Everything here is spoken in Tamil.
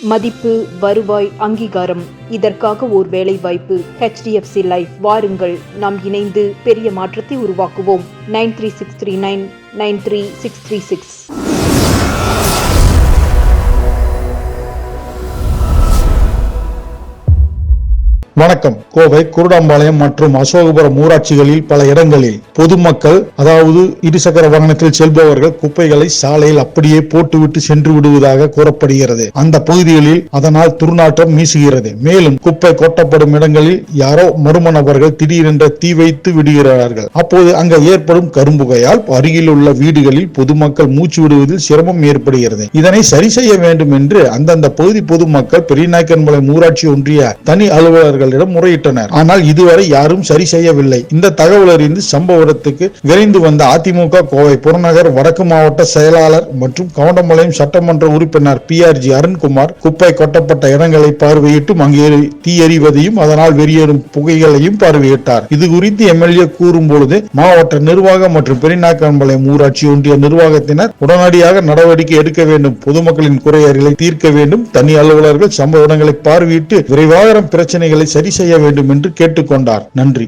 மதிப்பு வருவாய் அங்கீகாரம். இதற்காக ஓர் வேலை வாய்ப்பு ஹெச்டிஎஃப்சி லைஃப் வாருங்கள். நாம் இணைந்து பெரிய மாற்றத்தை உருவாக்குவோம். Nine three six three nine nine three six three six. வணக்கம். கோவை குருடாம்பாளையம் மற்றும் அசோகபுரம் ஊராட்சிகளில் பல இடங்களில் பொதுமக்கள் அதாவது இருசக்கர வாகனத்தில் செல்பவர்கள் குப்பைகளை சாலையில் அப்படியே போட்டுவிட்டு சென்று விடுவதாக கூறப்படுகிறது. அந்த பகுதிகளில் அதனால் துர்நாற்றம் வீசுகிறது. மேலும் குப்பை கொட்டப்படும் இடங்களில் யாரோ மர்ம நபர்கள் திடீரென்ற தீ வைத்து விடுகிறார்கள். அப்போது அங்கு ஏற்படும் கரும்புகையால் அருகில் உள்ள வீடுகளில் பொதுமக்கள் மூச்சு விடுவதில் சிரமம் ஏற்படுகிறது. இதனை சரி செய்ய வேண்டும் என்று அந்தந்த பகுதி பொதுமக்கள் பெரியநாயக்கன்மலை ஊராட்சி ஒன்றிய தனி அலுவலர்கள் அலுவலர்களிடம் முறையிட்டனர். ஆனால் இதுவரை யாரும் சரி செய்யவில்லை. இந்த தகவல் அறிந்து சம்பவ இடத்துக்கு விரைந்து வந்த அதிமுக கோவை புறநகர் வடக்கு மாவட்ட செயலாளர் மற்றும் கவுண்டம்பாளையம் சட்டமன்ற உறுப்பினர் பி ஆர் ஜி அருண்குமார் குப்பை கொட்டப்பட்ட இடங்களை பார்வையிட்டு அங்கே தீ எறிவதையும் அதனால் வெளியேறும் புகைகளையும் பார்வையிட்டார். இது குறித்து எம்எல்ஏ கூறும் பொழுது மாவட்ட நிர்வாகம் மற்றும் பெரியநாயக்கன்பாளையம் ஊராட்சி ஒன்றிய நிர்வாகத்தினர் உடனடியாக நடவடிக்கை எடுக்க வேண்டும். பொதுமக்களின் குறையறிகளை தீர்க்க வேண்டும். தனி அலுவலர்கள் சம்பவ இடங்களை பார்வையிட்டு விரைவாக பிரச்சனைகளை சரி செய்ய வேண்டும் என்று கேட்டுக்கொண்டார். நன்றி.